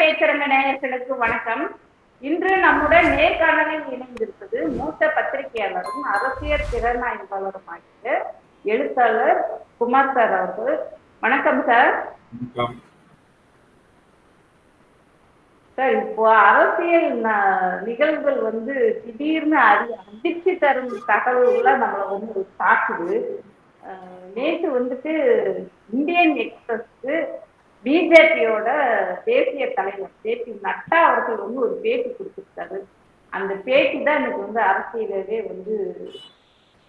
பேச்சுரங்க நேயர்களுக்கு வணக்கம். இன்று நம்முடன் நேர்காணலில் இணைந்திருப்பது மூத்த பத்திரிகையாளரும் அரசியல் திறனாய்வாளருமாகிய எழுத்தாளர் குமார் சார் அவர்கள். வணக்கம் சார். சார் இப்போ அரசியல் நிகழ்வுகள் வந்து திடீர்னு அறி அதிர்ச்சி தரும் தகவல்கள்லாம் நம்மளை வந்து தாக்குது. நேற்று வந்துட்டு இந்தியன் எக்ஸ்பிரஸ்க்கு பிஜேபியோட தேசிய தலைவர் ஜேபி நட்டா அவர்கள் வந்து ஒரு பேட்டி கொடுத்துருக்காரு. அந்த பேட்டி தான் எனக்கு வந்து அரசியலவே வந்து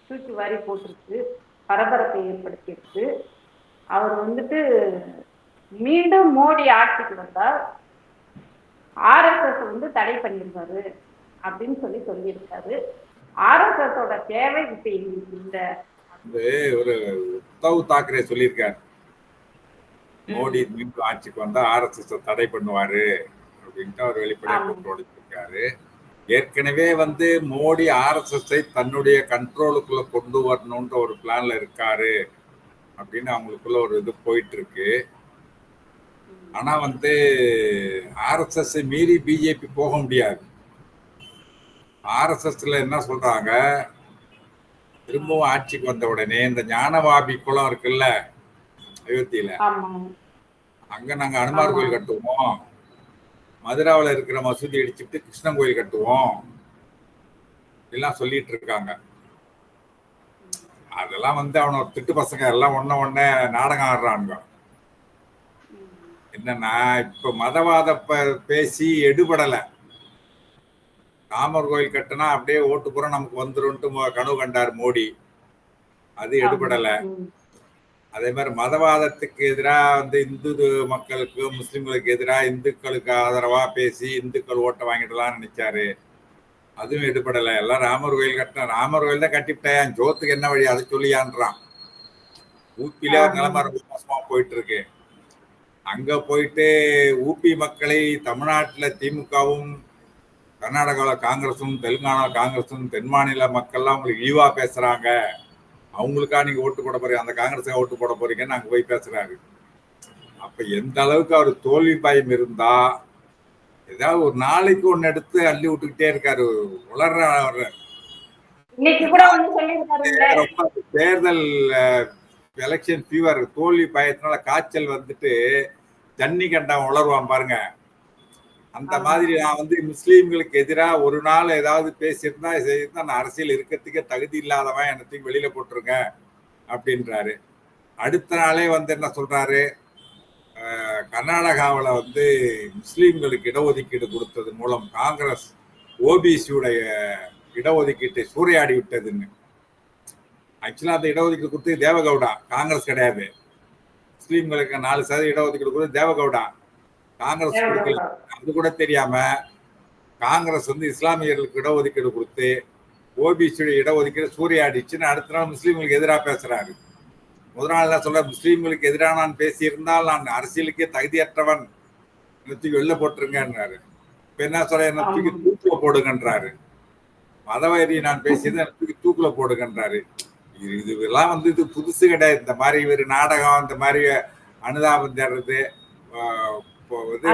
தூக்கி வாரி போட்டிருக்கு பரபரப்பை ஏற்படுத்தியிருக்கு. அவர் வந்துட்டு மீண்டும் மோடி ஆட்சிக்கு வந்தால் ஆர்எஸ்எஸ் வந்து தடை பண்ணியிருந்தாரு அப்படின்னு சொல்லி சொல்லியிருக்காரு. ஆர்எஸ்எஸோட தேவை இப்ப இந்த ஒரு உத்தவ் தாக்கரே சொல்லியிருக்காரு. மோடி மீண்டும் ஆட்சிக்கு வந்தா ஆர்எஸ்எஸ் தடை பண்ணுவாரு அப்படின்ட்டு அவர் வெளிப்படையா ஆமா. போட்டு இருக்காரு. ஏற்கனவே வந்து மோடி ஆர்எஸ்எஸ்ஐ தன்னுடைய கண்ட்ரோலுக்குள்ள கொண்டு வரணும்ன்ற ஒரு பிளான்ல இருக்காரு அப்படின்னு அவங்களுக்குள்ள ஒரு இது போயிட்டு இருக்கு ஆனா வந்து ஆர்எஸ்எஸ் மீறி பிஜேபி போக முடியாது. ஆர்எஸ்எஸ்ல என்ன சொல்றாங்க? திரும்பவும் ஆட்சிக்கு வந்த உடனே இந்த ஞானவாபி குளம் இருக்குல்ல அயோத்தியில. அங்க நாங்க அனுமார். கோயில் கட்டுவோம். மதுராவில் இருக்கிற மசூதி இடிச்சிட்டு கிருஷ்ணன் கோயில் கட்டுவோம். எல்லாம் சொல்லிட்டு இருக்காங்க. அதெல்லாம் வந்து அவன திட்டு பசங்க எல்லாம் ஒன்ன ஒன்ன நாடகம் ஆடுறானுங்க. என்னன்னா இப்ப மதவாத பேசி எடுபடல. ராமர் கோயில் கட்டினா அப்படியே ஓட்டு பூரா நமக்கு வந்துரும்ட்டு கனவு கண்டார் மோடி. அது எடுபடல. அதே மாதிரி மதவாதத்துக்கு எதிராக வந்து இந்து மக்களுக்கு முஸ்லிம்களுக்கு எதிராக இந்துக்களுக்கு ஆதரவா பேசி இந்துக்கள் ஓட்டை வாங்கிடலாம்னு நினைச்சாரு. அதுவும் எடுபடலை. எல்லாம் ராமர் கோயில் கட்டின ராமர் கோயில் தான் கட்டிவிட்டேன். ஜோத்துக்கு என்ன வழி? அதை சொல்லியான்றான். ஊப்பில ஒரு நிலைமை ரொம்ப மோசமா போயிட்டு இருக்கு அங்க போயிட்டு ஊபி மக்களை தமிழ்நாட்டுல திமுகவும் கர்நாடகாவில் காங்கிரஸும் தெலுங்கானா காங்கிரஸும் தென் மாநில மக்கள்லாம் உங்களுக்கு இழிவா பேசுறாங்க. அவங்களுக்கா நீங்க ஓட்டு போட போறீங்க? அந்த காங்கிரஸுக்கு ஓட்டு போட போறீங்கன்னு அங்க போய் பேசுறாரு. அப்ப எந்த அளவுக்கு அவர் தோல்வி பயம் இருந்தா ஏதாவது ஒரு நாளைக்கு ஒண்ணு எடுத்து அள்ளி விட்டுக்கிட்டே இருக்காரு. உளர்ற தேர்தல் எலெக்ஷன் ஃபீவர் தோல்வி பயத்தினால காய்ச்சல் வந்துட்டு தண்ணி கண்டா உளருவான் பாருங்க. அந்த. மாதிரி நான் வந்து முஸ்லீம்களுக்கு எதிராக ஒரு நாள் ஏதாவது பேசியிருந்தா செய்திருந்தா நான் அரசியல் இருக்கிறதுக்கே தகுதி இல்லாதவன் என்னத்தையும் வெளியில போட்டுருங்க அப்படின்றாரு. அடுத்த நாளே வந்து என்ன சொல்றாரு? கர்நாடகாவுல வந்து முஸ்லீம்களுக்கு இடஒதுக்கீடு கொடுத்தது மூலம் காங்கிரஸ் ஓபிசியுடைய இடஒதுக்கீட்டை சூறையாடி விட்டதுன்னு. ஆக்சுவலா அந்த இடஒதுக்கீடு கொடுத்து தேவகவுடா காங்கிரஸ் கிடையாது. முஸ்லீம்களுக்கு நாலு சதவீத இடஒதுக்கீடு கொடுத்து தேவகவுடா. காங்கிரஸ் கொடுக்கல. அது கூட தெரியாம காங்கிரஸ் வந்து இஸ்லாமியர்களுக்கு இடஒதுக்கீடு கொடுத்து ஓபிசி இடஒதுக்கீடு சூறையாடிச்சுன்னு அடுத்த நாள் முஸ்லீம்களுக்கு எதிராக பேசுறாரு. முதல் நாள் என்ன சொல்ற முஸ்லீம்களுக்கு எதிராக நான் பேசியிருந்தால் நான் அரசியலுக்கே தகுதியற்றவன். தூக்கி வெளில போட்டுருங்கன்றாரு. இப்ப என்ன சொல்ற என்ன தூக்கி தூக்குல போடுங்கன்றாரு. மதவெறி நான் பேசியது என்னை தூக்கி தூக்குல போடுங்கன்றாரு. இது இதெல்லாம் வந்து இது புதுசு கிடையாது. இந்த மாதிரி ஒரு நாடகம் இந்த மாதிரி அனுதாபம் தேடுறது இப்போ வந்து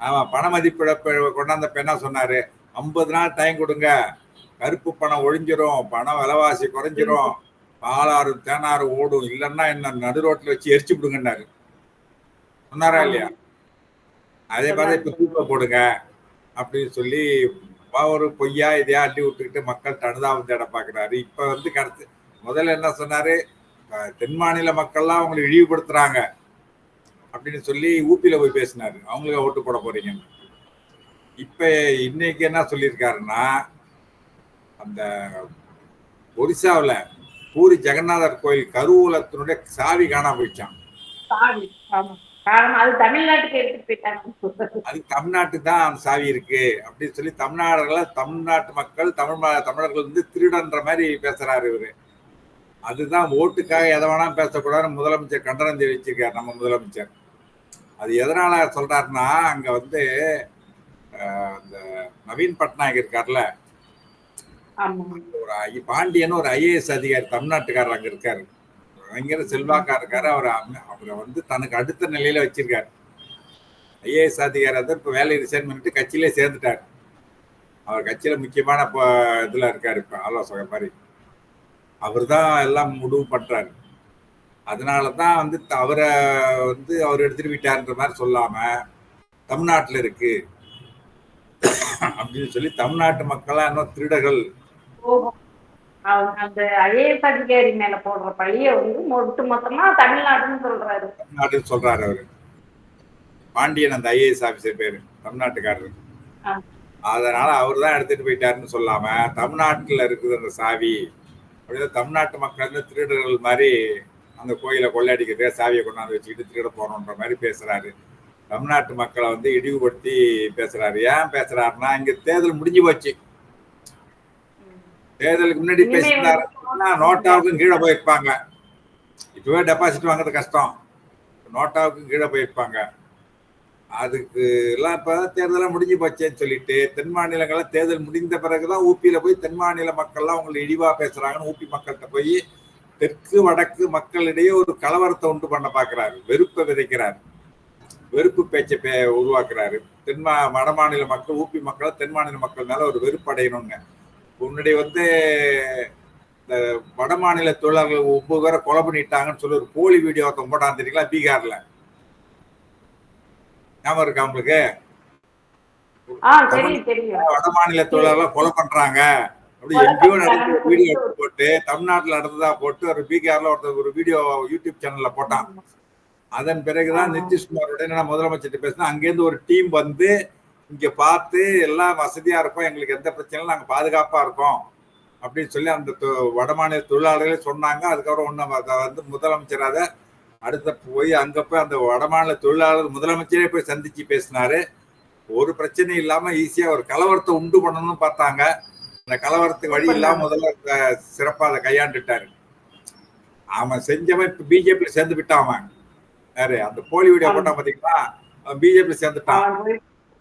ஆமா பண மதிப்பிழப்ப கொண்டாந்த பெண்ணா சொன்னாரு. ஐம்பது நாள் டைம் கொடுங்க. கருப்பு பணம் ஒழிஞ்சிரும். பணம் விலைவாசி குறைஞ்சிரும். பாலாறு தேனாறு ஓடும். இல்லைன்னா என்ன நடு ரோட்ல வச்சு எரிச்சு விடுங்கன்னாரு. சொன்னாரா இல்லையா? அதே மாதிரி இப்ப தூக்க போடுங்க அப்படின்னு சொல்லி ஒரு பொய்யா இதையா அள்ளி விட்டுக்கிட்டு மக்கள் அனுதாபம் தேட பாக்குறாரு இப்ப வந்து கருத்து முதல்ல என்ன சொன்னாரு? தென் மாநில மக்கள்லாம் அவங்களை இழிவுபடுத்துறாங்க. அப்படின்னு சொல்லி ஊப்பியில போய் பேசினாரு. அவங்களுக்கு ஓட்டு போட போறீங்கன்னு. இப்ப இன்னைக்கு என்ன சொல்லியிருக்காருன்னா அந்த ஒரிசாவுல பூரி ஜெகநாதர் கோயில் கருவூலத்தினுடைய சாவி காணாம போயிடுச்சான் அது தமிழ்நாட்டுக்கு தான் அந்த சாவி இருக்கு அப்படின்னு சொல்லி தமிழ்நாடுகள தமிழ்நாட்டு மக்கள் தமிழ் தமிழர்கள் வந்து திருடன்ற மாதிரி பேசுறாரு இவரு. அதுதான் ஓட்டுக்காக எதை வேணாலும் பேசக்கூடாதுன்னு முதலமைச்சர் கண்டனம் தெரிவிச்சிருக்காரு நம்ம முதலமைச்சர். அது எதனால சொல்றாருன்னா அங்க வந்து அஹ், இந்த நவீன் பட்நாயக் இருக்கார்ல. ஒரு ஐ- பாண்டியன் ஒரு ஐஏஎஸ் அதிகாரி தமிழ்நாட்டுக்காரர் அங்க இருக்காரு. பயங்கர செல்வாக்கா இருக்காரு. அவர் அவரை வந்து தனக்கு அடுத்த நிலையில வச்சிருக்காரு. ஐஏஎஸ் அதிகாரி வந்து இப்போ வேலையை ரிசைன் பண்ணிட்டு கட்சியிலே சேர்ந்துட்டார். அவர் கட்சியில முக்கியமான இப்போ இதுல இருக்காரு இப்போ ஆலோசகர் மாதிரி. அவர் தான் எல்லாம் முடிவு பண்றாரு. அதனால தான் வந்து அவரை வந்து அவர் எடுத்துட்டு விட்டாருன்ற மாதிரி சொல்லாம தமிழ்நாட்டில் இருக்கு. அப்படின்னு சொல்லி தமிழ்நாட்டு மக்கள்லாம் இன்னும் திருடர்கள். அந்த ஐஏஎஸ் அதிகாரி மேல போடுற பழிய வந்து ஒட்டு மொத்தமா தமிழ்நாடுன்னு சொல்றாரு. தமிழ்நாடுன்னு சொல்றாரு அவரு. பாண்டியன் அந்த ஐஏஎஸ் ஆபீசர் பேரு தமிழ்நாட்டுக்காரர். அதனால அவர் தான் எடுத்துட்டு போயிட்டாருன்னு சொல்லாம தமிழ்நாட்டுல இருக்குது அந்த சாவி அப்படியே தமிழ்நாட்டு மக்கள் திருடர்கள் மாதிரி அந்த கோயிலை கொள்ளையடிக்கிறதே சாவியை கொண்டாந்து வச்சுக்கிட்டு திருட போறோன்ற மாதிரி பேசுறாரு. தமிழ்நாட்டு மக்களை வந்து இழிவுபடுத்தி பேசுறாரு. ஏன் பேசுறாருன்னா இங்க தேர்தல் முடிஞ்சு போச்சு. தேர்தலுக்கு முன்னாடி பேசினாருன்னா நோட்டாவுக்கும் கீழே போயிருப்பாங்க. இப்பவே டெபாசிட் வாங்குறது கஷ்டம். நோட்டாவுக்கும் கீழே போயிருப்பாங்க. அதுக்கு எல்லாம் இப்ப தேர்தலாம் முடிஞ்சு போச்சேன்னு சொல்லிட்டு தென் மாநிலங்கள்ல தேர்தல் முடிந்த பிறகுதான் ஊப்பியில போய் தென் மாநில மக்கள்லாம் உங்களை இழிவா பேசுறாங்கன்னு ஊப்பி மக்கள்கிட்ட போய் தெற்கு வடக்கு மக்களிடையே ஒரு கலவரத்தை உண்டு பண்ண பாக்குறாரு வெறுப்பை விதைக்கிறார். வெறுப்பு பேச்சை பே உருவாக்குறாரு. தென் மா வட மாநில மக்கள் மக்கள் தென் மாநில மக்கள் மேல ஒரு வெறுப்பு அடையணும்னு முன்னாடி வந்து இந்த வட மாநில தொழிலாளர்கள் ஒன்பது பேரை கொலை பண்ணிட்டாங்கன்னு சொல்லி ஒரு போலி வீடியோ போட்டான் தெரியுங்களா? பீகார்ல. ஞாபகம் இருக்கா உங்களுக்கு? ஆ தெரியும் தெரியும். வட மாநில தொழிலாளர்கள் கொலை பண்றாங்க. அப்படி எங்கேயோ நடந்த வீடியோ போட்டு தமிழ்நாட்டுல நடந்ததா போட்டு ஒரு பீகார்ல ஒருத்தர் ஒரு வீடியோ யூடியூப் சேனல்ல போட்டான். அதன் பிறகுதான். நிதிஷ்குமாரோட நான் முதலமைச்சர்கிட்ட பேசினா அங்கேருந்து ஒரு டீம் வந்து இங்க பார்த்து எல்லாம் வசதியா இருக்கும் எங்களுக்கு எந்த பிரச்சனையும் நாங்க பாதுகாப்பா இருக்கோம் அப்படின்னு சொல்லி அந்த தொ- வடமாநில தொழிலாளர்களே சொன்னாங்க. அதுக்கப்புறம் ஒன்றும் வந்து முதலமைச்சர் அதை அடுத்த போய் அங்க போய் அந்த வடமாநில தொழிலாளர் முதலமைச்சரே போய் சந்திச்சு பேசினாரு. ஒரு பிரச்சனையும் இல்லாம ஈஸியா ஒரு கலவரத்தை உண்டு பண்ணணும்னு பார்த்தாங்க. அந்த கலவரத்துக்கு வழி இல்லாம முதல்ல சிறப்பா அதை கையாண்டுட்டாரு. அவன் செஞ்சவன் இப்ப பிஜேபி சேர்ந்து விட்டான் அவன். யாரு? அந்த போலி வீடியோ போட்டான் பாத்தீங்களா? பிஜேபி சேர்ந்துட்டான்.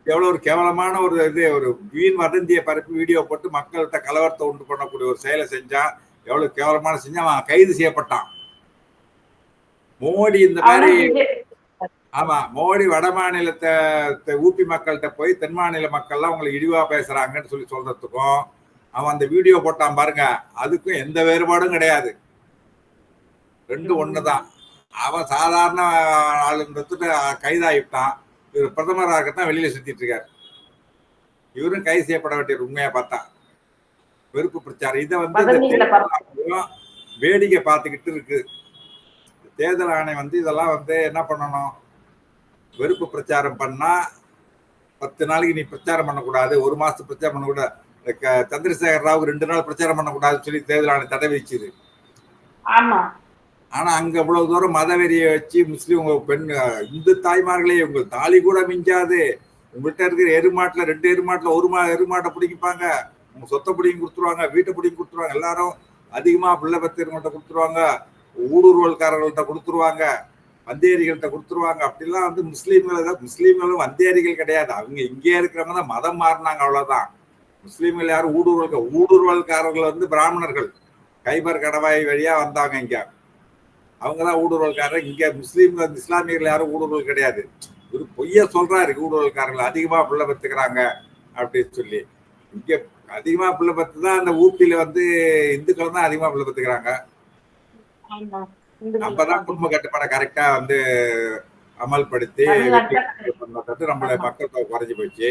எவ்வளவு ஒரு கேவலமான ஒரு இது ஒரு வீண் வதந்தியை பரப்பி வீடியோ போட்டு மக்கள்கிட்ட கலவரத்தை உண்டு பண்ணக்கூடிய ஒரு செயலை செஞ்சான் எவ்வளவு கேவலமான செஞ்சா அவன் கைது செய்யப்பட்டான். மோடி இந்த மாதிரி ஆமா மோடி வட மாநிலத்தை ஊபி மக்கள்கிட்ட போய் தென் மாநில மக்கள்லாம் உங்களை இழிவா பேசுறாங்கன்னு சொல்லி சொல்றதுக்கும் அவன் அந்த வீடியோ போட்டான் பாருங்க. அதுக்கும் எந்த வேறுபாடும் கிடையாது. ரெண்டும் ஒண்ணுதான். அவன் சாதாரண ஆளுன்றதுக்கு கைதாகிட்டான். இவர் பிரதமராக இருக்கத்தான் வெளியில சுத்திட்டு இருக்காரு. இவரும் கைது செய்யப்பட வேண்டிய உண்மையா பார்த்தா. வெறுப்பு பிரச்சாரம். இதை வந்து வேடிக்கை பார்த்துக்கிட்டு இருக்கு. தேர்தல் ஆணையம் வந்து இதெல்லாம் வந்து என்ன பண்ணணும்? வெறுப்பு பிரச்சாரம் பண்ணா பத்து நாளைக்கு நீ பிரச்சாரம் பண்ணக்கூடாது. ஒரு மாசத்துக்கு பிரச்சாரம் பண்ணக்கூடாது. சந்திரசேகர் ராவுக்கு ரெண்டு நாள் பிரச்சாரம் பண்ணக்கூடாதுன்னு சொல்லி தேர்தல் ஆணையம் தடை விதிச்சுது. ஆமா. ஆனா அங்க இவ்வளவு தூரம் மதவெறியை வச்சு முஸ்லீம் உங்க பெண் இந்து தாய்மார்களே உங்க தாலி கூட மிஞ்சாது. உங்கள்கிட்ட இருக்கிற எருமாட்டுல ரெண்டு எருமாட்டுல ஒரு மா எருமாட்டை பிடிக்கிப்பாங்க உங்க சொத்தை பிடிங்கி கொடுத்துருவாங்க வீட்டை பிடிங்கி கொடுத்துருவாங்க. எல்லாரும் அதிகமா பிள்ளை பத்திரங்கள்ட்ட கொடுத்துருவாங்க. ஊடுருவல்காரர்கள்ட்ட கொடுத்துருவாங்க. வந்தேரிகள்கிட்ட கொடுத்துருவாங்க. அப்படிலாம் வந்து முஸ்லீம்கள் முஸ்லீம்களும் வந்தேரிகள் கிடையாது. அவங்க இங்கே இருக்கிறவங்க தான் மதம் மாறினாங்க அவ்வளவுதான். முஸ்லீம்கள் யாரும் ஊடுருவல் ஊடுருவல்காரர்கள் வந்து பிராமணர்கள். கைபர் கடவாய் வழியா வந்தாங்க இங்க. அவங்க தான் ஊடுருவல்காரர். இங்க வந்து இஸ்லாமியர்கள் யாரும் ஊடுருவல் கிடையாது. ஒரு பொய்ய சொல்றாரு ஊடுருவல்காரர்கள். அதிகமா பிள்ளை பத்துக்கிறாங்க அப்படின்னு சொல்லி. இங்க அதிகமா பிள்ளை பத்து தான் அந்த ஊப்பியில வந்து இந்துக்கள் தான் அதிகமா பிள்ளை பத்துக்கிறாங்க. ஆமா. இந்து நம்ம தான் குடும்ப கட்டுப்பாடை கரெக்டா வந்து அமல்படுத்தி தமிழ்நாட்டுல பண்ணது நம்மளோட மக்கள் குறைஞ்சி போச்சு.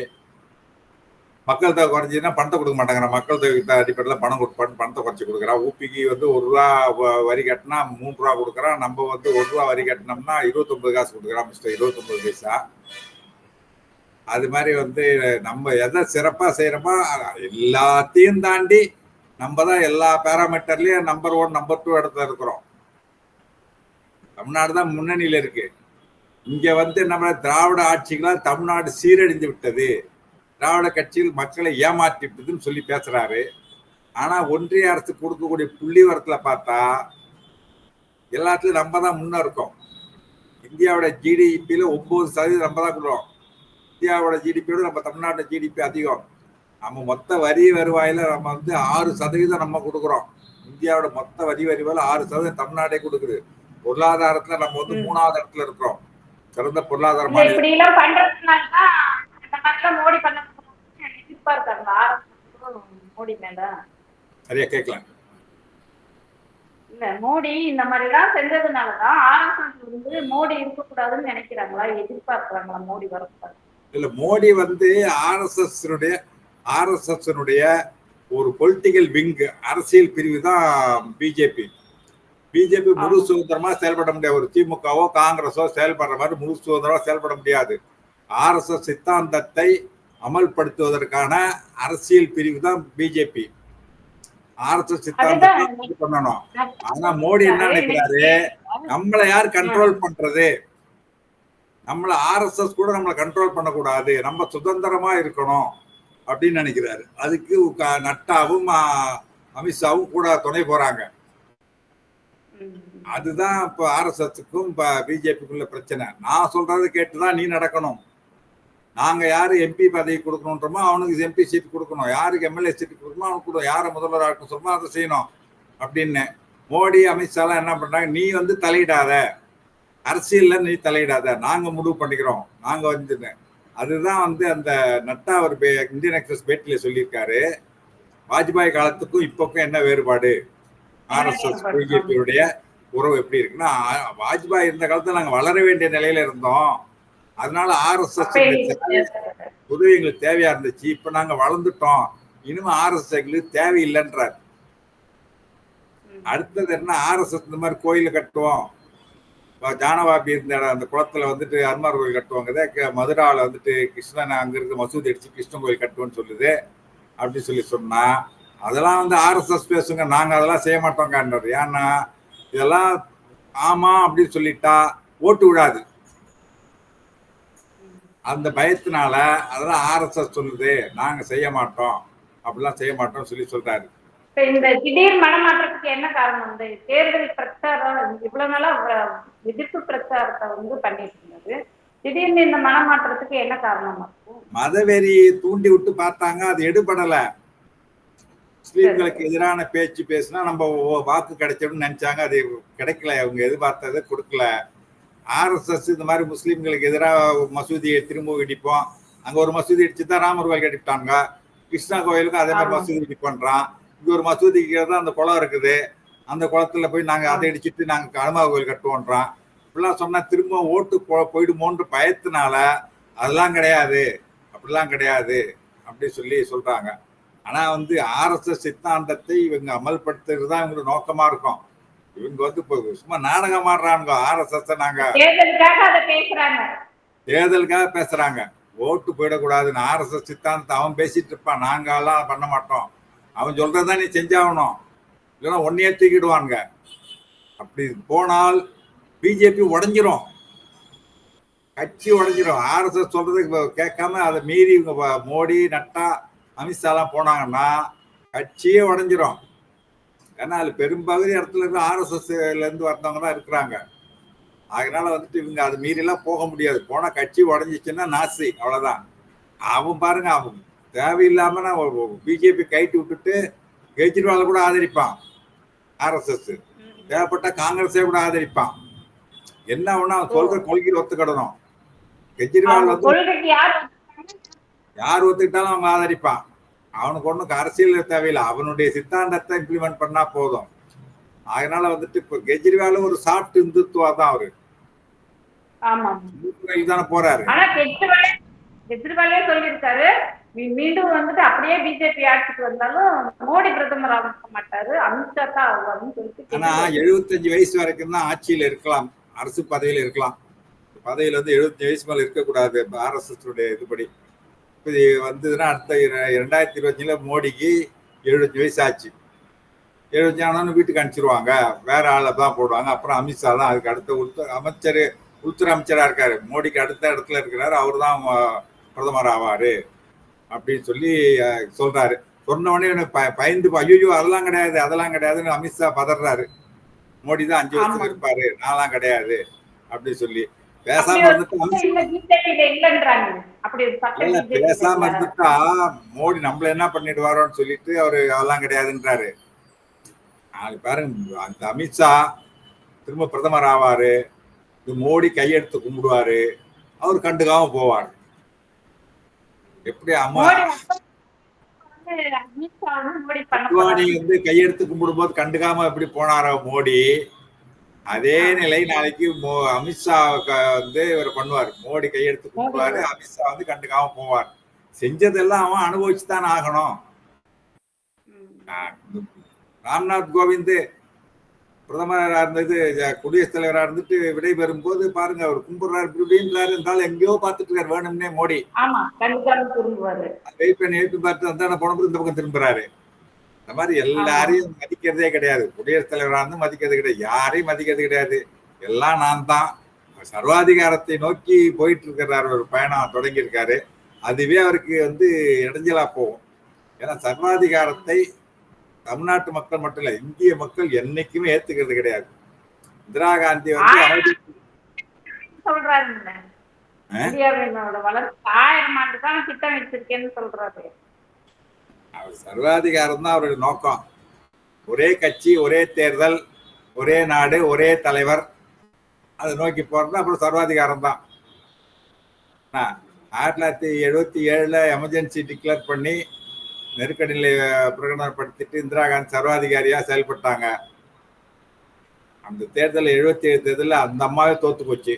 மக்கள் தொகை குறைஞ்சின்னா பணத்தை கொடுக்க மாட்டாங்க மக்கள் தொகை அடிப்படையில் பணம் கொடு பணத்தை குறைச்சி கொடுக்குறான் ஊபிக்கு வந்து ஒரு ரூபா வ- வரி கட்டினா மூணு ரூபா கொடுக்குறான் நம்ம வந்து ஒரு ரூபா வரி கட்டினோம்னா இருபத்தொம்பது காசு கொடுக்குறான் மிஸ்டர் இருபத்தொம்பது பைசா. அது மாதிரி வந்து நம்ம எதை சிறப்பாக செய்கிறோமோ எல்லாத்தையும் தாண்டி நம்ம தான் எல்லா பேராமீட்டர்லேயும் நம்பர் ஒன் நம்பர் டூ இடத்துல இருக்கிறோம். தமிழ்நாடு தான் முன்னணியில் இருக்கு. இங்கே வந்து நம்ம திராவிட ஆட்சிகளால் தமிழ்நாடு சீரழிந்து விட்டது. திராவிட கட்சிகள் மக்களை ஏமாற்றிட்டதுன்னு சொல்லி பேசுறாரு. ஆனா ஒன்றிய அரசு கொடுக்கக்கூடிய புள்ளிவரத்துல பார்த்தா எல்லாத்துலயும் நம்ம தான் முன்ன இருக்கோம். இந்தியாவோட ஜிடிபியில ஒன்பது சதவீதம் நம்ம தான் கொடுக்குறோம். இந்தியாவோட ஜிடிபியோட நம்ம தமிழ்நாட்டோட ஜிடிபி அதிகம். நம்ம மொத்த வரி வருவாயில நம்ம வந்து ஆறு சதவீதம் நம்ம கொடுக்குறோம். இந்தியாவோட மொத்த வரி வருவாயில ஆறு சதவீதம் தமிழ்நாடே கொடுக்குது. பொருளாதாரத்துல நம்ம வந்து. மூணாவது இடத்துல இருக்கிறோம். சிறந்த பொருளாதார மாநிலம் எல்லாம் மோடி பண்ண எதிர்பார்க்காங்க ஆர்எஸ்எஸ் மோடி மேல. சரியா கேட்கல இல்ல மோடி இந்த மாதிரி எல்லாம் செஞ்சதுனாலதான் ஆர்எஸ்எஸ் வந்து மோடி இருக்கக்கூடாதுன்னு நினைக்கிறாங்களா? எதிர்பார்க்கறாங்களா மோடி வரக்கூடாது? இல்ல மோடி வந்து ஆர்எஸ்எஸ் ஆர்எஸ்எஸ் ஒரு பொலிட்டிக்கல் விங் அரசியல் பிரிவு தான் பிஜேபி. பிஜேபி முழு. சுதந்திரமா செயல்பட முடியாது. ஒரு திமுகவோ காங்கிரஸோ செயல்படுற மாதிரி முழு சுதந்திரமா செயல்பட முடியாது. ஆர்எஸ்எஸ் சித்தாந்தத்தை அமல்படுத்துவதற்கான அரசியல் பிரிவு தான் பிஜேபி. ஆர்எஸ்எஸ் சித்தாந்தத்தை பண்ணணும். ஆனா மோடி என்ன நினைக்கிறாரு? நம்மளை யார் கண்ட்ரோல் பண்றது? நம்மள ஆர்எஸ்எஸ் கூட நம்மளை கண்ட்ரோல் பண்ணக்கூடாது. நம்ம சுதந்திரமா இருக்கணும் அப்படின்னு நினைக்கிறாரு. அதுக்கு நட்டாவும் அமித்ஷாவும் கூட துணை போறாங்க. அதுதான் இப்போ ஆர்எஸ்எஸ்க்கும் பிஜேபிக்குள்ள பிரச்சனை. நான் சொல்றதை கேட்டுதான் நீ நடக்கணும். நாங்க யாரு எம்பி பதவி கொடுக்கணுன்றோமோ அவனுக்கு எம்பி சீட் கொடுக்கணும். யாருக்கு எம்எல்ஏ சீட் கொடுக்கணுமோ அவனுக்கு கொடுக்கணும். யாரை முதல்வர் ஆக்க சொல்லுமோ அதை செய்யணும் அப்படின்னு. மோடி அமித்ஷாலாம் என்ன பண்றாங்க? நீ வந்து தலையிடாத. அரசியல்ல நீ தலையிடாத. நாங்க முடிவு பண்ணிக்கிறோம். நாங்க வந்து அதுதான் வந்து அந்த நட்டா அவர் இந்தியன் எக்ஸ்பிரஸ் பேட்டியில சொல்லியிருக்காரு. வாஜ்பாய் காலத்துக்கும் இப்போக்கும் என்ன வேறுபாடு? ஆர்எஸ்எஸ்? பிஜேபியுடைய உறவு எப்படி இருக்குன்னா வாஜ்பாய் இருந்த காலத்துல நாங்க வளர வேண்டிய நிலையில இருந்தோம். அதனால ஆர்எஸ்எஸ் உதவி எங்களுக்கு தேவையா இருந்துச்சு. இப்ப நாங்க வளர்ந்துட்டோம். இனிமே ஆர்எஸ்எஸ் எங்களுக்கு தேவையில்லைன்றார். அடுத்தது என்ன? ஆர்எஸ்எஸ் இந்த மாதிரி கோயில கட்டுவோம். ஜானவாபி இருந்த இடம் அந்த குளத்துல வந்துட்டு அன்மார் கோயில் கட்டுவாங்க மதுராவில் வந்துட்டு கிருஷ்ணன் அங்க இருந்து மசூதி அடிச்சு கிருஷ்ணன் கோயில் கட்டுவோம்னு சொல்லுது. அப்படி சொல்லி சொன்னா அதெல்லாம் வந்து ஆர்எஸ்எஸ் பேசுங்க. நாங்க அதெல்லாம் செய்ய மாட்டோங்கன்றாரு ஏன்னா இதெல்லாம் ஆமா அப்படின்னு சொல்லிட்டா ஓட்டு விடாது. அந்த பயத்தினால அதெல்லாம் ஆர்எஸ்எஸ் சொல்லுது நாங்க செய்ய மாட்டோம் அப்படிலாம் செய்ய மாட்டோம்னு சொல்லி சொல்றாரு. இந்த திடீர் மனமாற்றத்துக்கு என்ன காரணம் இந்த தேர்தல் பிரச்சாரம் இவ்வளவு நாளா எதிர்ப்பு பிரச்சாரத்தை வந்து பண்ணிட்டு இருந்தது. திடீர்னு இந்த மனமாற்றத்துக்கு என்ன காரணமா மதவெறி தூண்டி விட்டு பார்த்தாங்க அது எடுபடல. முஸ்லீம்களுக்கு எதிரான பேச்சு பேசினா நம்ம வாக்கு கிடைச்சிடும்னு நினைச்சாங்க அது கிடைக்கல அவங்க எதிர்பார்த்ததை கொடுக்கல. ஆர்எஸ்எஸ் இந்த மாதிரி முஸ்லீம்களுக்கு எதிராக மசூதியை திரும்ப இடிப்போம். அங்க ஒரு மசூதி இடிச்சு தான் ராமர் கோயில் கட்டிட்டாங்க கிருஷ்ணா கோயிலுக்கும் அதே மாதிரி. மசூதி இடிப்போன்றான் இங்க ஒரு மசூதிக்கு தான் அந்த குளம் இருக்குது. அந்த குளத்துல போய் நாங்க அதை இடிச்சிட்டு நாங்க அனுமா கோயில் கட்டுவோன்றான் இப்படிலாம் சொன்னா திரும்ப ஓட்டு போ- போயிடுமோன்ற பயத்தினால அதெல்லாம் கிடையாது. அப்படிலாம் கிடையாது. அப்படி சொல்லி சொல்றாங்க. ஆனா வந்து ஆர்எஸ்எஸ் சித்தாந்தத்தை இவங்க அமல்படுத்துறது தான் இவங்களுக்கு நோக்கமா இருக்கும். இவங்க வந்து இப்போ சும்மா நாடகம் ஆடுறாங்க ஆர்எஸ்எஸ் நாங்க. தேர்தலுக்காக பேசுறாங்க. ஓட்டு போயிடக்கூடாதுன்னு ஆர்எஸ்எஸ் சித்தாந்தத்தை அவன் பேசிட்டு இருப்பான். நாங்க எல்லாம் பண்ண மாட்டோம். அவன் சொல்றதான் நீ செஞ்சாகணும். இல்லைன்னா ஒன்னையே தூக்கிடுவாங்க அப்படி போனால் பிஜேபி உடஞ்சிரும். கட்சி உடஞ்சிரும். ஆர்எஸ்எஸ் சொல்றது இப்ப கேட்காம அதை மீறி இவங்க மோடி நட்டா அமித்ஷாலாம் போனாங்கன்னா கட்சியே உடஞ்சிரும். ஏன்னா அதுல பெரும்பகுதி இடத்துல இருந்து ஆர்எஸ்எஸ்ல இருந்து வந்தவங்க தான் இருக்கிறாங்க. அதனால வந்துட்டு இவங்க அது மீறிலாம் போக முடியாது. போனா கட்சி உடஞ்சிச்சுன்னா நாசி அவ்வளவுதான். அவன் பாருங்க அவன் தேவையில்லாம நான் பிஜேபி கைட்டு விட்டுட்டு கெஜ்ரிவாலை கூட ஆதரிப்பான் ஆர்எஸ்எஸ் தேவைப்பட்ட காங்கிரஸே கூட ஆதரிப்பான். என்ன ஒண்ணு அவன் சொல்ற கொள்கையில் ஒத்துக்கிடணும். கெஜ்ரிவால் வந்து யார் ஒத்துக்கிட்டாலும் அவங்க ஆதரிப்பான். அவனுக்கு ஒன்றும் அரசியல் தேவையில்லை. அவனுடைய சித்தாந்தத்தை இம்ப்ளிமெண்ட் பண்ணா போதும். அதனால வந்துட்டு இப்ப கெஜ்ரிவாலும் ஒரு சாஃப்ட் இந்துத்துவா தான் அவரு. இதுதானே போறாரு. கெஜ்ரிவாலே சொல்லியிருக்காரு. மீண்டும் வந்துட்டு அப்படியே பிஜேபி ஆட்சிக்கு வந்தாலும் மோடி பிரதமர் ஆக மாட்டாரு. அமித்ஷா தான் ஆகுவாருன்னு சொல்லிட்டு ஆனா எழுபத்தஞ்சு வயசு வரைக்கும் தான் ஆட்சியில இருக்கலாம். அரசு பதவியில இருக்கலாம். பதவியில வந்து எழுபத்தஞ்சு வயசு மேல இருக்கக்கூடாது. ஆர்எஸ்எஸ் இதுபடி. இப்ப இது வந்ததுன்னா அடுத்த இரண்டாயிரத்தி இருபத்தஞ்சுல மோடிக்கு எழுபத்தஞ்சு வயசு ஆச்சு. எழுபத்தஞ்சு ஆனாலும் வீட்டுக்கு அனுப்பிச்சிருவாங்க. வேற ஆளை தான் போடுவாங்க. அப்புறம் அமித்ஷா தான் அதுக்கு அடுத்த உள்துறை அமைச்சர் உள்துறை அமைச்சரா இருக்காரு. மோடிக்கு அடுத்த இடத்துல இருக்கிறாரு. அவர் தான் பிரதமர் ஆவாரு அப்படின்னு சொல்லி அஹ், சொல்றாரு. சொன்ன உடனே இவனுக்கு ப- பயந்து ஐயோ அதெல்லாம் கிடையாது அதெல்லாம் கிடையாதுன்னு அமித்ஷா பதறாரு. மோடி தான் அஞ்சு ஆமா. இருப்பாரு. நான்லாம் கிடையாது அப்படின்னு சொல்லி. பேசாம பேசாம. இருந்துட்டா மோடி நம்மள என்ன பண்ணிடுவாரோன்னு சொல்லிட்டு அவரு அதெல்லாம் கிடையாதுன்றாரு. நாளைக்கு பாருங்க அந்த அமித்ஷா திரும்ப பிரதமர் ஆவாரு. இது மோடி கையெடுத்து கும்பிடுவாரு. அவர் கண்டுக்காம போவார். எப்படி அம்மா அத்வானி. வந்து கையெடுத்து கும்பிடும்போது கண்டுக்காம எப்படி போனாரோ மோடி? அதே நிலை நாளைக்கு அமித்ஷா வந்து இவர் பண்ணுவார். மோடி கையெடுத்து கும்பிடுவாரு அமித்ஷா வந்து கண்டுக்காம போவார். செஞ்சதெல்லாம் அவன் அனுபவிச்சு தான் ஆகணும் ராம்நாத் கோவிந்த் பிரதமராக இருந்தது குடியரசுத் தலைவராக இருந்துட்டு விடைபெறும் போது பாருங்க அவர் கும்பிடுறாரு இப்படி இப்படின்றாரு. இருந்தாலும் எங்கேயோ பார்த்துட்டு இருக்காரு வேணும்னே மோடி. வெயிட் பண்ணி வெயிட் பார்த்து வந்தா போனப்போ இந்த பக்கம் திரும்புறாரு. இந்த மாதிரி எல்லாரையும் மதிக்கிறதே கிடையாது. குடியரசுத் தலைவராக இருந்து மதிக்கிறது கிடையாது. யாரையும் மதிக்கிறது கிடையாது. எல்லாம் நான் தான். சர்வாதிகாரத்தை நோக்கி போயிட்டு இருக்கிறார் ஒரு பயணம் தொடங்கி இருக்காரு அதுவே அவருக்கு வந்து இடைஞ்சலா போகும். ஏன்னா சர்வாதிகாரத்தை தமிழ்நாட்டு மக்கள் மட்டும் இல்ல இந்திய மக்கள் என்னைக்குமே ஏத்துக்கிறது கிடையாது. இந்திரா காந்தி வந்து சொல்றாரு ஆயிரம் ஆண்டு தான் திட்டம் வச்சிருக்கேன்னு சொல்றாரு. அவர் சர்வாதிகாரம் தான் அவருடைய நோக்கம். ஒரே கட்சி ஒரே தேர்தல் ஒரே நாடு ஒரே தலைவர். அதை நோக்கி போறது அப்புறம் சர்வாதிகாரம் தான். ஆ, ஆயிரத்தி தொள்ளாயிரத்தி எழுபத்தி ஏழில் எமர்ஜென்சி டிக்ளேர் பண்ணி நெருக்கடி நிலை பிரகடனப்படுத்திட்டு இந்திரா காந்தி சர்வாதிகாரியாக செயல்பட்டாங்க. அந்த தேர்தல் எழுபத்தி ஏழு தேர்தலில் அந்த அம்மாவே தோத்து போச்சு.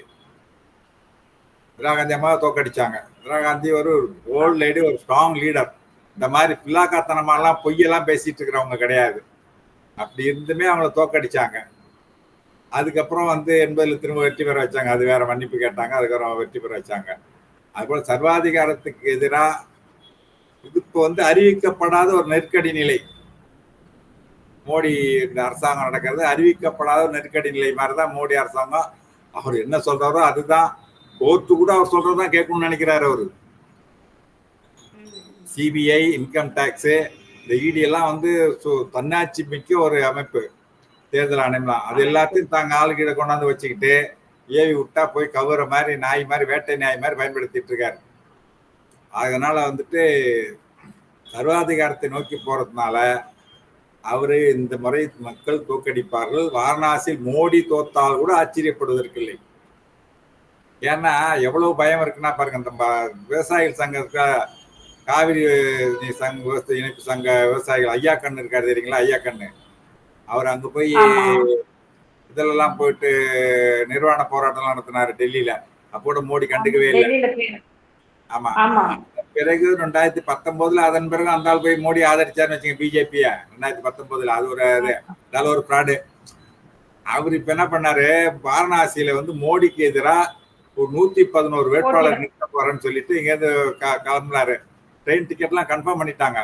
இந்திரா காந்தி அம்மாவை தோக்கடிச்சாங்க இந்திரா காந்தி ஒரு ஓல்டு லேடி ஒரு ஸ்ட்ராங் லீடர். இந்த மாதிரி பில்லாக்காத்தனமாலாம் பொய்யெல்லாம் பேசிட்டு இருக்கிறவங்க கிடையாது. அப்படி இருந்துமே அவங்கள தோக்கடிச்சாங்க. அதுக்கப்புறம் வந்து எண்பதுல திரும்ப வெற்றி பெற வச்சாங்க. அது வேற மன்னிப்பு கேட்டாங்க. அதுக்கப்புறம் வெற்றி பெற வச்சாங்க. அதுபோல் சர்வாதிகாரத்துக்கு எதிராக இது இப்போ வந்து அறிவிக்கப்படாத ஒரு நெருக்கடி நிலை. மோடி இந்த அரசாங்கம் நடக்கிறது. அறிவிக்கப்படாத ஒரு நெருக்கடி நிலை மாதிரி தான் மோடி அரசாங்கம். அவர் என்ன சொல்றாரோ அதுதான். கோர்த்து கூட அவர் சொல்றதுதான் கேட்கணும்னு நினைக்கிறாரு அவரு. சிபிஐ இன்கம் டேக்ஸு இந்த இடி எல்லாம் வந்து சு- தன்னாட்சி மிக்க ஒரு அமைப்பு. தேர்தல் ஆணையம் அது எல்லாத்தையும் தாங்க ஆளுகிட்ட கொண்டாந்து வச்சுக்கிட்டு ஏவி விட்டா போய் கவுற மாதிரி நாய் மாதிரி வேட்டை நாய் மாதிரி பயன்படுத்திட்டு இருக்காரு. அதனால வந்துட்டு சர்வாதிகாரத்தை நோக்கி போறதுனால அவரு இந்த முறை மக்கள் தோக்கடிப்பார்கள் வாரணாசியில் மோடி தோத்தால் கூட ஆச்சரியப்படுவதற்கில்லை ஏன்னா எவ்வளவு பயம் இருக்குன்னா பாருங்க இந்த விவசாயிகள் சங்கம் காவிரி நீர் சங்க விவசாய இணைப்பு சங்க விவசாயிகள் ஐயா கண்ணு இருக்காரு தெரியுங்களா? ஐயா கண்ணு. அவர் அங்க போய். இதெல்லாம் போயிட்டு நிர்வாண போராட்டம் நடத்தினாரு டெல்லியில. அப்போட மோடி கண்டுக்கவே இல்லை. ஆமா. பிறகு ரெண்டாயிரத்தி பத்தொன்பதுல அதன் பிறகு அந்த ஆள் போய் மோடி ஆதரிச்சாருன்னு வச்சுங்க பிஜேபிய. ரெண்டாயிரத்தி பத்தொன்பதுல. அது ஒரு நல்ல ஒரு ஃப்ராடு அவர் இப்ப என்ன பண்ணாரு? வாரணாசியில வந்து மோடிக்கு எதிரா ஒரு நூத்தி பதினோரு வேட்பாளர் நிற்க போறேன்னு சொல்லிட்டு இங்க இருந்து கிளம்புனாரு. ட்ரெயின் டிக்கெட்லாம் கன்ஃபார்ம் பண்ணிட்டாங்க.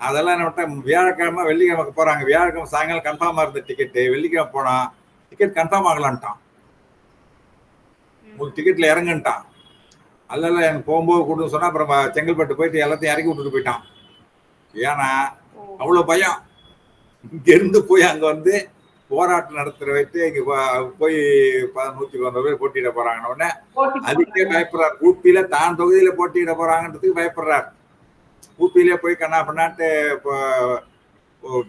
அதெல்லாம் என்ன வியாழக்கிழமை வெள்ளிக்கிழமை போறாங்க. வியாழக்கிழமை சாயங்காலம் கன்ஃபார்மா இருந்த டிக்கெட்டு வெள்ளிக்கிழமை போனா டிக்கெட் கன்ஃபார்ம் ஆகலான்ட்டான். உங்களுக்கு டிக்கெட்ல இறங்குன்ட்டான். அல்ல எனக்கு போகும்போது கூட்டு சொன்னா அப்புறம் செங்கல்பட்டு போயிட்டு எல்லாத்தையும் இறக்கி விட்டுட்டு போயிட்டான். ஏன்னா அவ்வளவு பயம். இங்க இருந்து போய் அங்க வந்து போராட்டம் நடத்துற வைத்து இங்க போய் நூத்தி பதினோரு பேர் போட்டியிட போறாங்கன்னு உடனே அதுக்கே பயப்படுறாரு. ஊப்பியில தான் தொகுதியில போட்டியிட போறாங்கன்றதுக்கு பயப்படுறாரு. ஊப்பியிலே போய் கண்ணா பண்ணாட்டு இப்போ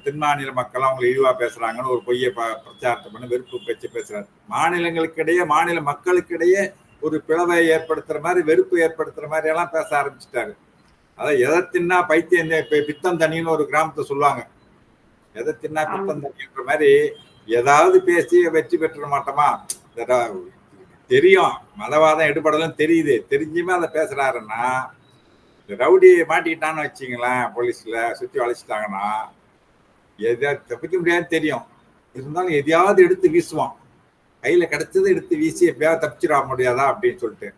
தென் மாநில மக்கள் அவங்க இழிவா பேசுறாங்கன்னு ஒரு பொய்யை ப- பிரச்சாரத்தை பண்ணி வெறுப்பு பேச்சு பேசுறாரு. மாநிலங்களுக்கு இடையே மாநில மக்களுக்கு இடையே ஒரு பிளவை ஏற்படுத்துற மாதிரி வெறுப்பு ஏற்படுத்துற மாதிரி எல்லாம் பேச ஆரம்பிச்சிட்டாரு. அதான் எதை தின்னா பைத்தியம் பித்தம் தண்ணின்னு ஒரு கிராமத்தை சொல்லுவாங்க. எதை தின்னா பித்தம் தண்ணின்ற மாதிரி ஏதாவது பேசி வெற்றி பெற்ற மாட்டோமா? தெரியும். மதவாதம் எடுபடலாம் தெரியுது. தெரிஞ்சுமே அதை பேசுறாருன்னா ரவுடி மாட்டிக்கிட்டான்னு வச்சிங்களேன் போலீஸ்ல சுத்தி வளைச்சிட்டாங்கன்னா எதையா தப்பிக்க முடியாதுன்னு தெரியும். இருந்தாலும் எதையாவது எடுத்து வீசுவான். கையில கிடைச்சதை எடுத்து வீசி எப்பயாவது தப்பிச்சிட முடியாதா அப்படின்னு சொல்லிட்டு.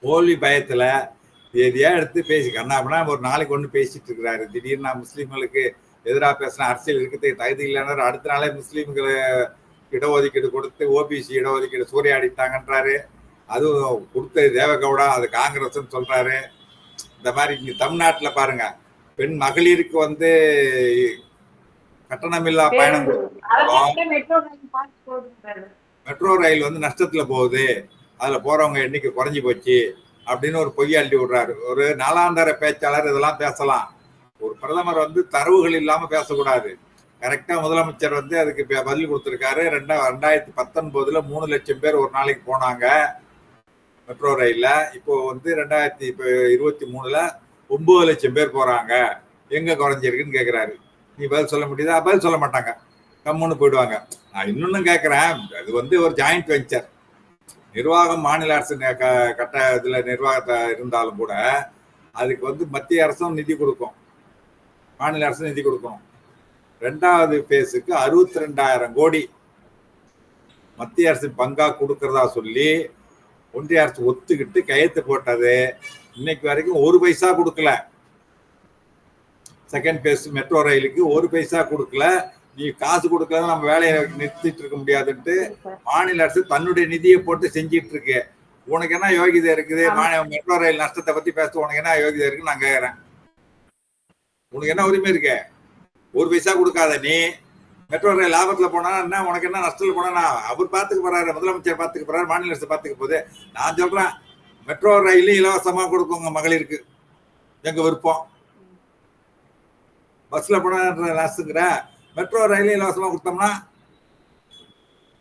தோல்வி பயத்துல எதையா எடுத்து பேசி கண்ணாபனா ஒரு நாளைக்கு ஒண்ணு பேசிட்டு இருக்கிறாரு. திடீர்னு நான் முஸ்லீம்களுக்கு எதிராக பேசின அரசியல் இருக்கிறதுக்கு தகுதி இல்லைன்னு அடுத்த நாளே முஸ்லீம்களை இடஒதுக்கீடு கொடுத்து ஓபிசி இடஒதுக்கீடு சூறையாடிட்டாங்கன்றாரு. அதுவும் கொடுத்தது தேவகவுடா அது காங்கிரஸ்ன்னு சொல்றாரு. இந்த மாதிரி இங்க தமிழ்நாட்டுல பாருங்க பெண் மகளிருக்கு வந்து கட்டணமில்லா பயணம். மெட்ரோ ரயில் வந்து நஷ்டத்துல போகுது. அதுல போறவங்க எண்ணிக்கை குறைஞ்சி போச்சு அப்படின்னு ஒரு பொய் அள்ளி விடுறாரு. ஒரு நாலாந்தர பேச்சாளர் இதெல்லாம் பேசலாம். ஒரு பிரதமர் வந்து தரவுகள் இல்லாம பேசக்கூடாது. கரெக்டா முதலமைச்சர் வந்து அதுக்கு பதில் கொடுத்திருக்காரு. ரெண்டா ரெண்டாயிரத்தி பத்தொன்பதுல மூணு லட்சம் பேர் ஒரு நாளைக்கு போனாங்க மெட்ரோ ரயில்ல இப்போ வந்து ரெண்டாயிரத்தி இப்போ இருபத்தி மூணுல ஒன்பது லட்சம் பேர் போறாங்க. எங்க குறைஞ்சிருக்குன்னு கேக்குறாரு. நீ பதில் சொல்ல முடியுதா? பதில் சொல்ல மாட்டாங்க. கம்முன்னு போயிடுவாங்க. நான் இன்னொன்னு கேட்குறேன் அது வந்து ஒரு ஜாயிண்ட் வெஞ்சர் நிர்வாகம் மாநில அரசு க- கட்ட இதுல நிர்வாகத்தை இருந்தாலும் கூட அதுக்கு வந்து மத்திய அரசும் நிதி கொடுக்கும். மாநில அரசும் நிதி கொடுக்கணும். ரெண்டாவது பேஸுக்கு அறுபத்தி ரெண்டாயிரம் கோடி. மத்திய அரசு பங்கா கொடுக்கறதா சொல்லி ஒன்றிய அரசு ஒத்துக்கிட்டு கையெழுத்து போட்டது. இன்னைக்கு வரைக்கும் ஒரு பைசா கொடுக்கல. செகண்ட் பேஸ் மெட்ரோ ரயிலுக்கு ஒரு பைசா கொடுக்கல. நீ காசு கொடுக்கல நம்ம வேலையை நிறுத்திட்டு இருக்க முடியாதுன்ட்டு மாநில அரசு தன்னுடைய நிதியை போட்டு செஞ்சிட்டு இருக்கு. உனக்கு என்ன யோகிதை இருக்குது? மெட்ரோ ரயில் நஷ்டத்தை பத்தி பேச உனக்கு என்ன யோகிதை இருக்குன்னு நான் கேக்குறேன். உனக்கு என்ன உரிமை இருக்கு? ஒரு பைசா கொடுக்காத நீ. மெட்ரோ ரயில் லாபத்துல போனா என்ன உனக்கு என்ன நஷ்டத்துல போனா அவர் பாத்துக்க போறாரு முதலமைச்சர் பாத்துக்க போறாரு மாநில அரசு பாத்துக்க போகுது. நான் சொல்றேன் மெட்ரோ ரயில் இலவசமா கொடுக்குங்க மகளிருக்கு. எங்க விருப்பம். பஸ்ல போனா நஷ்டங்கிற? மெட்ரோ ரயில் இலவசமா கொடுத்தோம்னா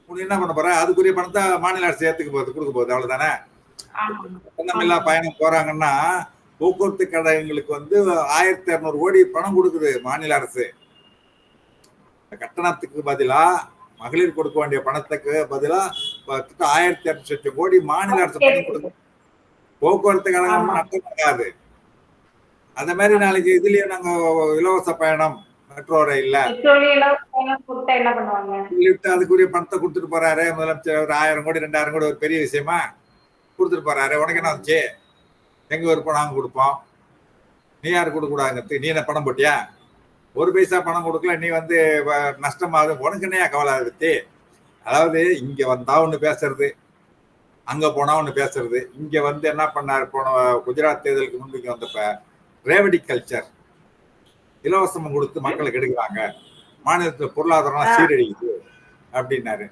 உனக்கு என்ன பண்ண போற? அதுக்குரிய பணத்தை மாநில அரசு ஏத்துக்க போகுது கொடுக்க போகுது அவ்வளவுதானே? பயணம் போறாங்கன்னா போக்குவரத்து கழகங்களுக்கு வந்து ஆயிரத்தி இருநூறு கோடி பணம் கொடுக்குது மாநில அரசு. கட்டணத்துக்கு பதிலா மகளிர் கொடுக்க வேண்டிய பணத்துக்கு பதிலா கிட்ட ஆயிரத்தி இருநூற்றி லட்சம் கோடி மாநில அரசு பணம் கொடுக்குது. போக்குவரத்து கழகம். நட்டமாகாது அந்த மாதிரி நாளைக்கு இதுலயே நாங்க இலவச பயணம் மெட்ரோ ரயில்ல. சொல்லிட்டு அதுக்குரிய பணத்தை கொடுத்துட்டு போறாரு. முதலமைச்சர் ஒரு ஆயிரம் கோடி ரெண்டாயிரம் கோடி ஒரு பெரிய விஷயமா கொடுத்துட்டு போறாரு. உனக்கு என்ன வந்துச்சு எங்க விருப்பம் நாங்க கொடுப்போம்? நீ யாரு கொடுக்க கூடாதுங்கிறது நீ என்ன பணம் போட்டியா? ஒரு பைசா பணம் கொடுக்கல நீ வந்து நஷ்டமாகுது. உனக்கு என்னையா கவலை பத்தி அதாவது இங்க வந்தா ஒண்ணு பேசுறது அங்க போனா ஒண்ணு பேசுறது. இங்க வந்து என்ன பண்ணாரு? போன குஜராத் தேர்தலுக்கு முன்பு வந்தப்ப ரேவடி கல்ச்சர் இலவசம் கொடுத்து மக்களுக்கு எடுக்கிறாங்க. மாநிலத்துல பொருளாதாரம் சீரழியுது அப்படின்னாரு.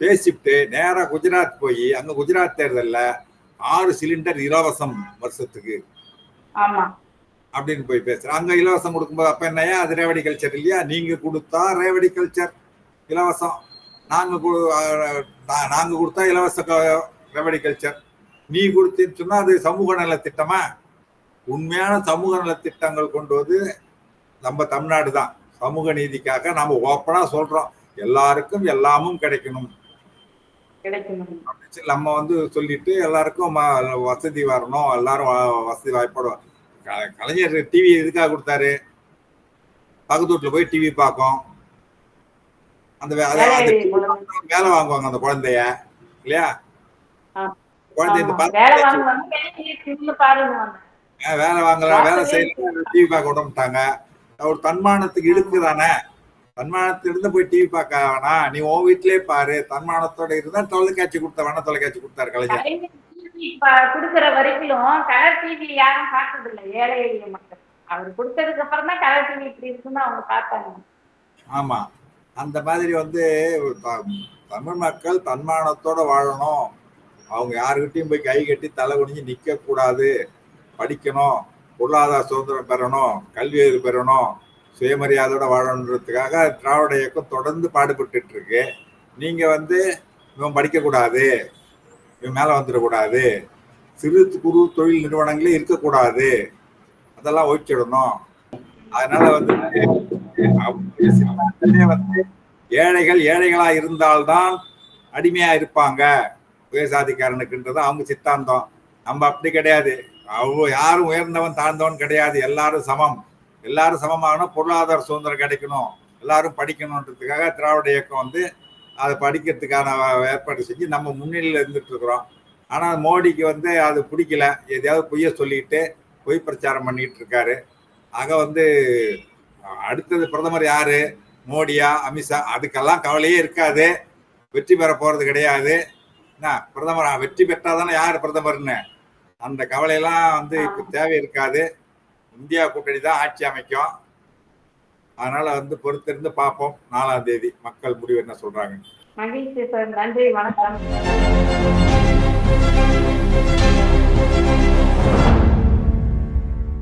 பேசிட்டு நேரா குஜராத் போய் அங்க குஜராத் தேர்தல்ல ஆறு சிலிண்டர் இலவசம் வருஷத்துக்கு. அப்படின்னு போய் பேசுறேன். அங்க இலவசம் கொடுக்கும்போது அப்ப என்னையா அது ரேவடி கல்ச்சர் இல்லையா? நீங்க கொடுத்தா ரேவடி கல்ச்சர் இலவசம். நாங்க நாங்க கொடுத்தா இலவச ரேவடி கல்ச்சர் நீ கொடுத்தேன்னு சொன்னா அது சமூக நல திட்டமா உண்மையான சமூக நல திட்டங்கள் கொண்டு வந்து நம்ம தமிழ்நாடு தான். சமூக நீதிக்காக நாம ஓப்பனா சொல்றோம். எல்லாருக்கும் எல்லாமும் கிடைக்கணும். சொல்லி நம்ம வந்து சொல்லிட்டு எல்லாருக்கும் வசதி வரணும். எல்லாரும் வசதி வாய்ப்போட க- கலைஞர் டிவி எதுக்காக கொடுத்தாரு? பக்கத்து வீட்டுல போய் டிவி பார்க்கும். அந்த வேலை வாங்குவாங்க அந்த குழந்தைய. இல்லையா? ஆ. குழந்தை இந்த ஆமா. பார்த்து வேலை வாங்கலாம் வேலை செய்யலாம். டிவி பார்க்க விட மாட்டாங்க. ஒரு தன்மானத்துக்கு இழுக்கு தானே தன்மானத்துல இருந்து போய் டிவி பார்க்க வேணாம் நீ உன் வீட்லயே பாரு தன்மானத்தோட இருந்தா தொலைக்காட்சி கொடுத்த வேணா தொலைக்காட்சி கொடுத்தாரு கலைஞர். கொடுக்கற வரைக்கும் கலர் டிவி யாரும் பார்த்தது இல்ல ஏழை எளிய மக்கள் அவர் கொடுத்ததுக்கு அப்புறம் தான் கலர் டிவி இப்படி இருக்குன்னு அவங்க பார்த்தாங்க. ஆமா. அந்த மாதிரி வந்து தமிழ் மக்கள் தன்மானத்தோட வாழணும். அவங்க யாருக்கிட்டையும் போய் கை கட்டி தலை குனிஞ்சு நிக்க கூடாது படிக்கணும். பொருளாதார சுதந்திரம் பெறணும். கல்வி அறிவு பெறணும். சுயமரியாதையோட வாழணுன்றதுக்காக திராவிட இயக்கம் தொடர்ந்து பாடுபட்டு இருக்கு நீங்க வந்து இவன் படிக்கக்கூடாது இவன் மேலே வந்துடக்கூடாது சிறு குறு தொழில் நிறுவனங்களே இருக்கக்கூடாது அதெல்லாம் ஒழிச்சிடணும். அதனால வந்து அவங்க வந்து ஏழைகள் ஏழைகளா இருந்தால்தான் அடிமையா இருப்பாங்க. உயர்சாதிக்காரனுக்குன்றது அவங்க சித்தாந்தம். நம்ம அப்படி கிடையாது. அவங்க யாரும் உயர்ந்தவன் தாழ்ந்தவன் கிடையாது. எல்லாரும் சமம். எல்லாரும் சமமாகணும் பொருளாதார சுதந்திரம் கிடைக்கணும். எல்லாரும் படிக்கணுன்றதுக்காக திராவிட இயக்கம் வந்து அதை படிக்கிறதுக்கான ஏற்பாடு செஞ்சு நம்ம முன்னிலையில் இருந்துட்டு இருக்கிறோம் ஆனால் மோடிக்கு வந்து அது பிடிக்கல. எதையாவது பொய்ய சொல்லிட்டு பொய் பிரச்சாரம் பண்ணிட்டு இருக்காரு ஆக வந்து அடுத்தது பிரதமர் யாரு? மோடியா அமித்ஷா? அதுக்கெல்லாம் கவலையே இருக்காது. வெற்றி பெற போறது கிடையாது. என்ன பிரதமர்? வெற்றி பெற்றாதானே யார் பிரதமர்னு? அந்த கவலையெல்லாம் வந்து இப்ப தேவை இருக்காது இந்தியா கூட்டணி தான் ஆட்சி அமைக்கும். அதனால வந்து பொறுத்திருந்து பார்ப்போம். நாலாம் தேதி மக்கள் முடிவு என்ன சொல்றாங்க மகிழ்ச்சி சார். நன்றி. வணக்கம்.